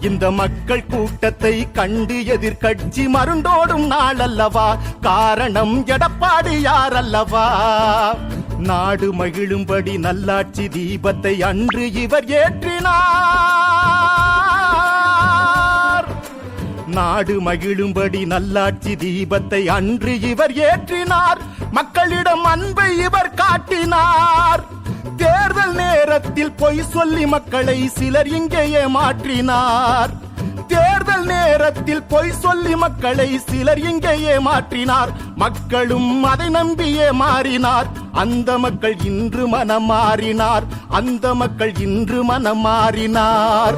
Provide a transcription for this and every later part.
இந்த மக்கள் கூட்டத்தை கண்டு எதிர்கட்சி மருண்டோடும் நாள் அல்லவா காரணம் எடப்பாடி யாரல்லவா நாடு மகிழும்படி நல்லாட்சி தீபத்தை அன்று இவர் ஏற்றினார். நாடு மகிழும்படி நல்லாட்சி தீபத்தை அன்று இவர் ஏற்றினார். மக்களிடம் அன்பை இவர் காட்டினார். நாட்டில் பொய் சொல்லி மக்களை சிலர் இங்கேயே மாற்றினார். தேர்தல் நேரத்தில் பொய் சொல்லி மக்களை சிலர் இங்கேயே மாற்றினார். மக்களும் அதை நம்பியே மாறினார். அந்த மக்கள் இன்று மனம் மாறினார் அந்த மக்கள் இன்று மனம் மாறினார்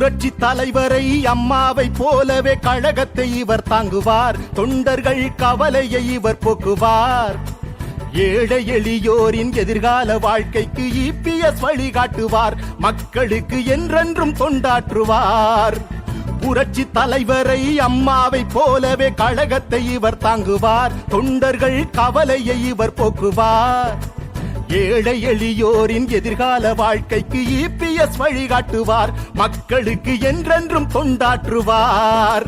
புரட்சி தலைவரை அம்மாவை போலவே கழகத்தை இவர் தாங்குவார். தொண்டர்கள் கவலையை இவர் போக்குவார். ஏழை எளியோரின் எதிர்கால வாழ்க்கைக்கு இபிஎஸ் வழிகாட்டுவார். மக்களுக்கு என்றென்றும் தொண்டாற்றுவார். புரட்சி தலைவரை அம்மாவை போலவே கழகத்தை இவர் தாங்குவார். தொண்டர்கள் கவலையை இவர் போக்குவார். ஏழை எளியோரின் எதிர்கால வாழ்க்கைக்கு இபிஎஸ் வழிகாட்டுவார். மக்களுக்கு என்றென்றும் தொண்டாற்றுவார்.